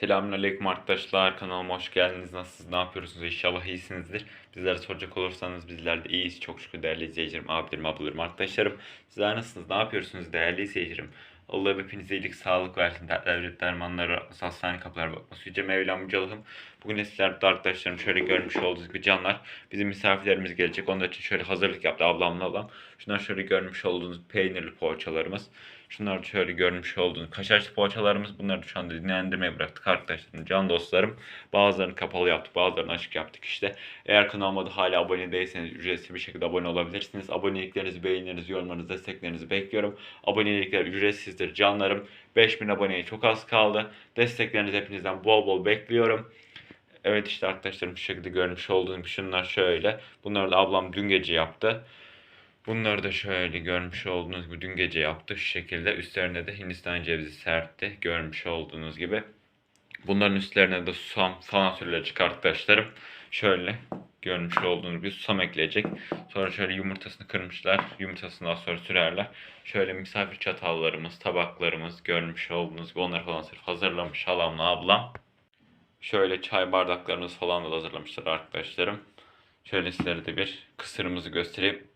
Selamünaleyküm arkadaşlar. Kanalıma hoş geldiniz. Nasılsınız? Ne yapıyorsunuz? İnşallah iyisinizdir. Bizlere soracak olursanız bizler de iyiyiz. Çok şükür değerli izleyicilerim, abilerim, ablalarım, arkadaşlarım. Sizler nasılsınız? Ne yapıyorsunuz değerli izleyicilerim? Allah hepinize iyilik, sağlık versin. Dertler, dermanları, hastane kapıları bakması. Yüce Mevlam Yüce Allah'ım. Bugün de sizler arkadaşlarım şöyle görmüş olduğunuz gibi canlar. Bizim misafirlerimiz gelecek. Onlar için şöyle hazırlık yaptı ablamla ablam. Şunlar şöyle görmüş olduğunuz peynirli poğaçalarımız. Şunları şöyle görmüş olduğunuz kaşarlı poğaçalarımız. Bunları şu anda dinlendirmeye bıraktık arkadaşlarım, can dostlarım. Bazılarını kapalı yaptık, bazılarını açık yaptık işte. Eğer kanalıma da hala abone değilseniz ücretsiz bir şekilde abone olabilirsiniz. Aboneliklerinizi, beğenilerinizi, yorumlarınızı, desteklerinizi bekliyorum. Abonelikler ücretsizdir canlarım. 5000 aboneye çok az kaldı. Desteklerinizi hepinizden bol bol bekliyorum. Evet işte arkadaşlarım şu şekilde görmüş olduğunuz şunlar şöyle. Bunları da ablam dün gece yaptı. Bunları da şöyle görmüş olduğunuz gibi dün gece yaptı şu şekilde. Üstlerine de Hindistan cevizi serpti. Görmüş olduğunuz gibi. Bunların üstlerine de susam falan sürülecek arkadaşlarım. Şöyle görmüş olduğunuz gibi susam ekleyecek. Sonra şöyle yumurtasını kırmışlar. Yumurtasını daha sonra sürerler. Şöyle misafir çatallarımız, tabaklarımız görmüş olduğunuz gibi onları falan sırf hazırlamış halamla ablam. Şöyle çay bardaklarımız falan da hazırlamışlar arkadaşlarım. Şöyle sizlere de bir kısırımızı göstereyim.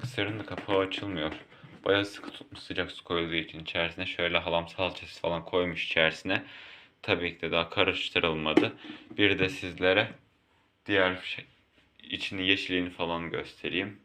Kısırın da kapağı açılmıyor. Bayağı sıkı tutmuş sıcak su koyulduğu için içerisine. Şöyle halam salçası falan koymuş içerisine. Tabii ki de daha karıştırılmadı. Bir de sizlere diğer şey, içini yeşilini falan göstereyim.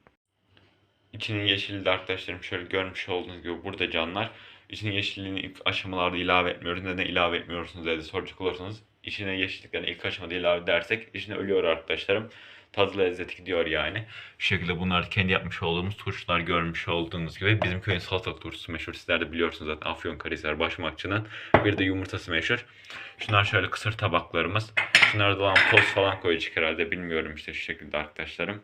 İçinin yeşili de arkadaşlarım şöyle görmüş olduğunuz gibi burada canlar. İçinin yeşilliğini ilk aşamalarda ilave etmiyoruz. Neden ilave etmiyorsunuz diye de soracak olursanız. İçine yeşilliklerini ilk aşamada ilave edersek içine ölüyor arkadaşlarım. Tadı lezzeti gidiyor yani. Şu şekilde bunlar kendi yapmış olduğumuz turşular görmüş olduğunuz gibi. Bizim köyün salatalık turşusu meşhur. Sizler de biliyorsunuz zaten Afyonkarahisar Başmakçı'nın. Bir de yumurtası meşhur. Şunlar şöyle kısır tabaklarımız. Şunlara da toz falan koyacak herhalde. Bilmiyorum işte şu şekilde arkadaşlarım.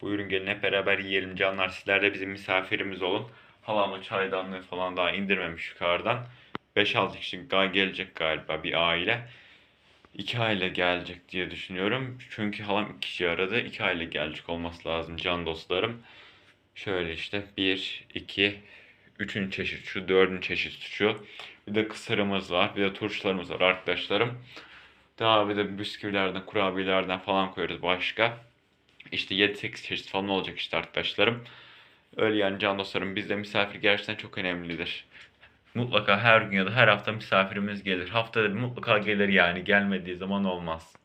Buyurun gelin hep beraber yiyelim canlar. Sizler de bizim misafirimiz olun. Halamın çaydanlığı falan daha indirmemiş yukarıdan. 5-6 kişi gelecek galiba bir aile. İki aile gelecek diye düşünüyorum. Çünkü halam iki kişi aradı. İki aile gelecek olması lazım can dostlarım. Şöyle işte bir, iki, üçün çeşit şu, dördün çeşit şu. Bir de kısırımız var. Bir de turşularımız var arkadaşlarım. Daha bir de bisküvilerden, kurabiyelerden falan koyuyoruz başka. İşte 7-8 çeşit falan olacak işte arkadaşlarım. Öyle yani can dostlarım bizde misafir gerçekten çok önemlidir. Mutlaka her gün ya da her hafta misafirimiz gelir. Haftada mutlaka gelir yani gelmediği zaman olmaz.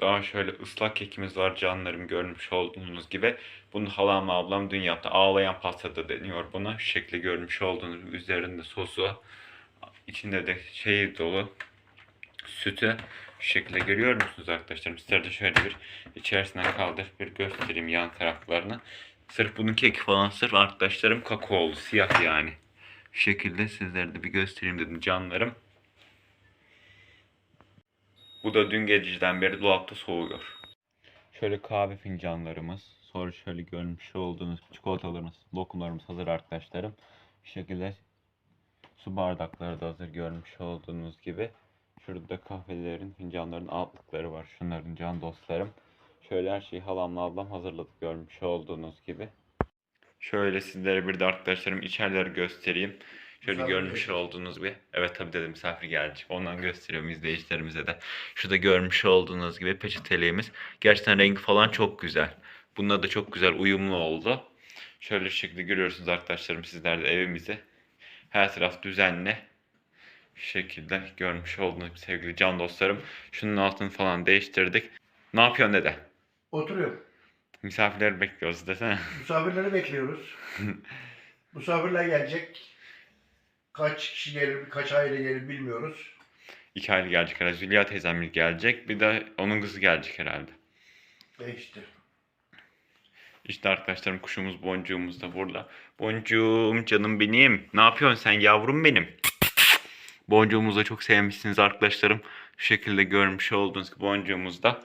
Daha şöyle ıslak kekimiz var canlarım görmüş olduğunuz gibi. Bunu halam ablam dün yaptı. Ağlayan pasta da deniyor buna. Şu şekilde görmüş olduğunuz üzerinde sosu. içinde de şey dolu sütü. Şu şekilde görüyor musunuz arkadaşlarım? Sizler de şöyle bir içerisinden kaldır bir göstereyim yan taraflarını. Sırf bunun keki falan sırf arkadaşlarım kakaolu siyah yani. Şekilde sizlere de bir göstereyim dedim canlarım. Bu da dün geceden beri dolapta soğuyor. Şöyle kahve fincanlarımız. Sonra şöyle görmüş olduğunuz çikolatalarımız, lokumlarımız hazır arkadaşlarım. Şu şekilde su bardakları da hazır görmüş olduğunuz gibi. Şurada da kahvelerin, fincanların altlıkları var. Şunların can dostlarım. Şöyle her şeyi halamla ablam hazırladık görmüş olduğunuz gibi. Şöyle sizlere bir de arkadaşlarım içerileri göstereyim. Şöyle Misafir görmüş gelecek. olduğunuz gibi. Evet tabii dedim misafir gelecek. Ondan gösteriyorum izleyicilerimize de. Şurada görmüş olduğunuz gibi peçeteliğimiz. Gerçekten rengi falan çok güzel. Bununla da çok güzel uyumlu oldu. Şöyle şekilde görüyorsunuz arkadaşlarım sizler de evimizi. Her taraf düzenli. Şekilde görmüş olduğunuz gibi sevgili can dostlarım. Şunun altını falan değiştirdik. Ne yapıyorsun dede? Oturuyorum. Misafirleri bekliyoruz desene. Misafirleri bekliyoruz. Misafirler gelecek. Kaç kişi gelir, kaç aile gelir bilmiyoruz. İki aile gelecek herhalde. Zülya teyzem gelecek. Bir de onun kızı gelecek herhalde. E işte. İşte arkadaşlarım kuşumuz boncuğumuz da burada. Boncuğum canım benim. Ne yapıyorsun sen yavrum benim? Boncuğumuzu da çok sevmişsiniz arkadaşlarım. Şu şekilde görmüş olduğunuz gibi boncuğumuz da.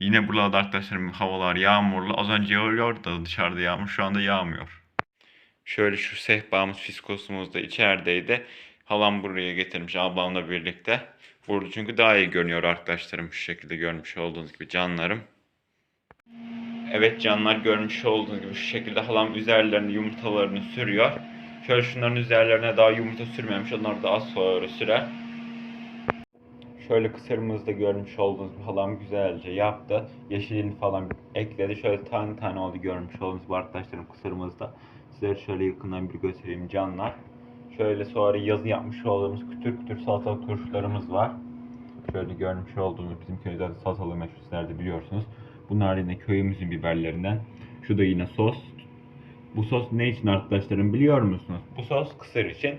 Yine burada arkadaşlarım havalar yağmurlu. Az önce yağıyordu da dışarıda yağmur. Şu anda yağmıyor. Şöyle şu sehpamız, fiskosumuz da içerideydi. Halam buraya getirmiş ablamla birlikte. Burada çünkü daha iyi görünüyor arkadaşlarım. Şu şekilde görmüş olduğunuz gibi canlarım. Evet canlar görmüş olduğunuz gibi şu şekilde halam üzerlerine yumurtalarını sürüyor. Şöyle şunların üzerlerine daha yumurta sürmemiş. Onlar da az sonra sürer. Şöyle kısırımızda görmüş olduğunuz halam güzelce yaptı. Yeşilini falan ekledi. Şöyle tane tane oldu görmüş olduğunuz bu arkadaşlarım kısırımızda. Sizlere şöyle yakından bir göstereyim canlar. Şöyle sonra yazı yapmış olduğumuz kütür kütür salatalık turşularımız var. Şöyle görmüş olduğunuz bizim köyde zaten salatalığı meşhur sizler de biliyorsunuz. Bunlar yine köyümüzün biberlerinden. Şu da yine sos. Bu sos ne için arkadaşlarım biliyor musunuz? Bu sos kısır için.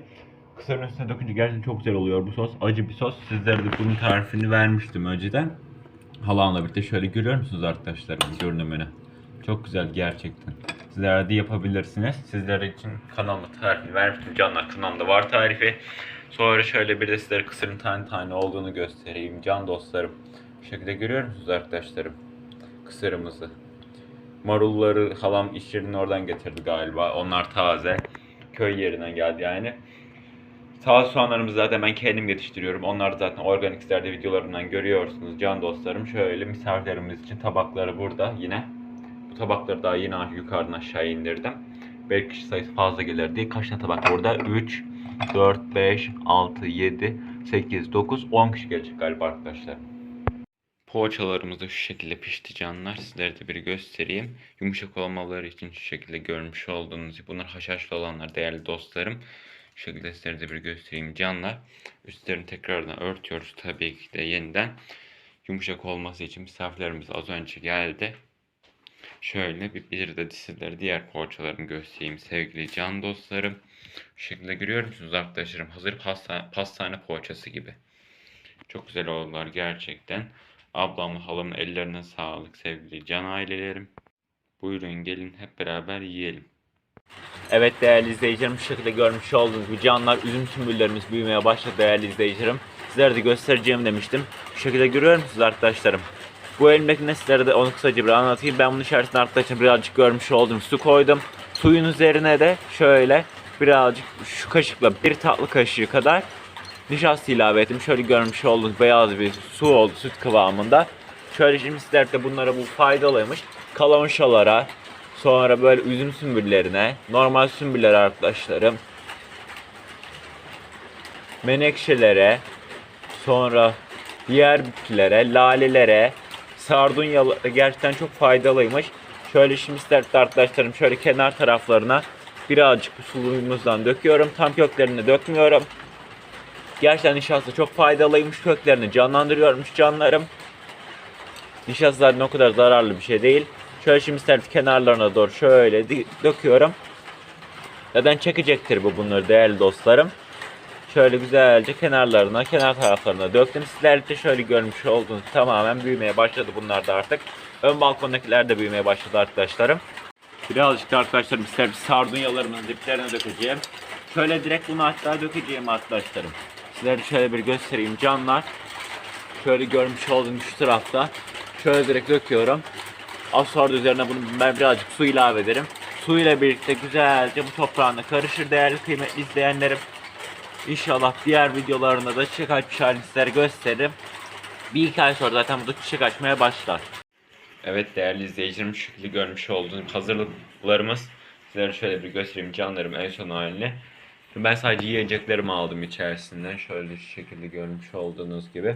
Kısırın üstüne dökünce gerçekten çok güzel oluyor bu sos. Acı bir sos. Sizlere de bunun tarifini vermiştim önceden. Halamla birlikte şöyle görüyor musunuz arkadaşlarım görünümünü? Çok güzel gerçekten. Sizler de yapabilirsiniz. Sizler için kanalıma tarifini vermiştim. Canlar kanalımda var tarifi. Sonra şöyle bir de sizlere kısırın tane tane olduğunu göstereyim. Can dostlarım. Bu şekilde görüyor musunuz arkadaşlarım? Kısırımızı. Marulları halam iş yerinin oradan getirdi galiba. Onlar taze. Köy yerinden geldi yani. Taze soğanlarımızı zaten ben kendim yetiştiriyorum. Onlar da zaten organik sizlerde videolarımdan görüyorsunuz can dostlarım. Şöyle misafirlerimiz için tabakları burada yine. Bu tabakları daha yine yukarıdan aşağı indirdim. Belki kişi sayısı fazla gelir diye. Kaç tane tabak burada? 3, 4, 5, 6, 7, 8, 9, 10 kişi gelecek galiba arkadaşlar. Poğaçalarımız da şu şekilde pişti canlar. Sizlere de bir göstereyim. Yumuşak olmaları için şu şekilde görmüş olduğunuz gibi. Bunlar haşhaşlı olanlar değerli dostlarım. Şu şekilde sizlere de bir göstereyim canlar. Üstlerini tekrardan örtüyoruz tabii ki de yeniden. Yumuşak olması için misafirlerimiz az önce geldi. Şöyle bir, bir de sizlere diğer poğaçalarımı göstereyim sevgili can dostlarım. Şu şekilde görüyor musunuz arkadaşlarım? Hazır pasta, pastane poğaçası gibi. Çok güzel oldular gerçekten. Ablamla halamın ellerine sağlık sevgili can ailelerim. Buyurun gelin hep beraber yiyelim. Evet değerli izleyicilerim şu şekilde görmüş olduğunuz gibi canlar üzüm sümbüllerimiz büyümeye başladı değerli izleyicilerim. Sizlere de göstereceğim demiştim. Şu şekilde görüyor musunuz arkadaşlarım? Bu elimdeki ne sizlere de onu kısaca bir anlatayım. Ben bunun içerisine arkadaşlar birazcık görmüş olduğum su koydum. Suyun üzerine de şöyle birazcık şu kaşıkla bir tatlı kaşığı kadar nişasta ilave ettim. Şöyle görmüş olduğunuz beyaz bir su oldu süt kıvamında. Şöyle şimdi sizler de bunlara bu faydalıymış. Kalonşalara, sonra böyle üzüm sümbüllerine, normal sümbüller arkadaşlarım, menekşelere, sonra diğer bitkilere, lalelere, sardunyalara gerçekten çok faydalıymış. Şöyle şimdi sizler de arkadaşlarım şöyle kenar taraflarına birazcık bu suyumuzdan döküyorum. Tam köklerine dökmüyorum. Gerçekten nişasta çok faydalıymış. Köklerini canlandırıyormuş canlarım. Nişasta zaten o kadar zararlı bir şey değil. Şöyle şimdi sert kenarlarına doğru şöyle döküyorum. Zaten çekecektir bu bunları değerli dostlarım. Şöyle güzelce kenarlarına, kenar taraflarına döktüm. Sizler de şöyle görmüş olduğunuz tamamen büyümeye başladı bunlar da artık. Ön balkondakiler de büyümeye başladı arkadaşlarım. Birazcık da arkadaşlarım ister bir sardunyalarımın diplerine dökeceğim. Şöyle direkt bunu hatta dökeceğim arkadaşlarım. Sizlere şöyle bir göstereyim canlar. Şöyle görmüş olduğunuz şu tarafta. Şöyle direkt döküyorum. Az sonra da üzerine bunu ben birazcık su ilave ederim. Su ile birlikte güzelce bu toprağına karışır değerli kıymetli izleyenlerim. İnşallah diğer videolarında da çiçek açmış halini sizlere gösteririm. Bir iki ay sonra zaten bu da çiçek açmaya başlar. Evet değerli izleyicilerim şu şekilde görmüş olduğunuz hazırlıklarımız. Sizlere şöyle bir göstereyim canlarım en son halini. Ben sadece yiyeceklerimi aldım içerisinden. Şöyle şu şekilde görmüş olduğunuz gibi.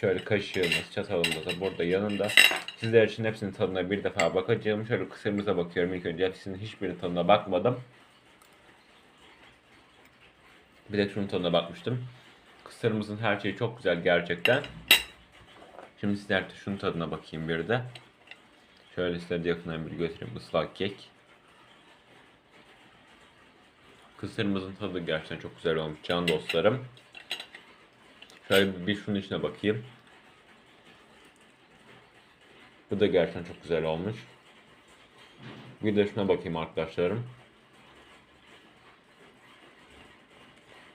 Şöyle kaşığımız, çatalımız da burada yanında. Sizler için hepsinin tadına bir defa bakacağım. Şöyle kısırımıza bakıyorum. İlk önce hepsinin hiçbirinin tadına bakmadım. Bir de şunun tadına bakmıştım. Kısırımızın her şeyi çok güzel gerçekten. Şimdi sizler de şunun tadına bakayım bir de. Şöyle sizlere de yakından bir göstereyim. Islak kek. Kısırımızın tadı gerçekten çok güzel olmuş can dostlarım. Şöyle bir şunun içine bakayım. Bu da gerçekten çok güzel olmuş. Bir de şuna bakayım arkadaşlarım.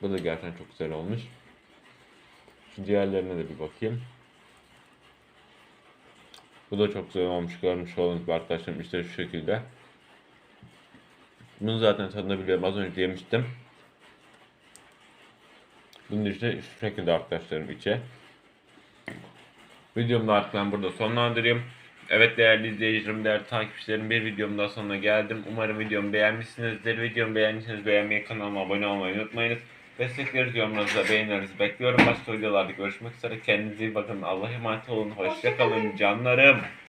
Bu da gerçekten çok güzel olmuş. Şu diğerlerine de bir bakayım. Bu da çok güzel olmuş görmüş olduğunuz arkadaşlarım işte şu şekilde. Bunu zaten tadını biliyorum az önce yemiştim. Bunun işte şu şekilde arkadaşlarım içe. Videomu da artık burada sonlandırayım. Evet değerli izleyicilerim, değerli takipçilerim bir videomun daha sonuna geldim. Umarım videomu beğenmişsinizdir. Videomu beğendiyseniz beğenmeyi, kanalıma abone olmayı unutmayınız. Destekleriz yorumlarınızı, beğenilerinizi bekliyorum. Başka videolarda görüşmek üzere. Kendinize iyi bakın. Allah'a emanet olun. Hoşça kalın canlarım.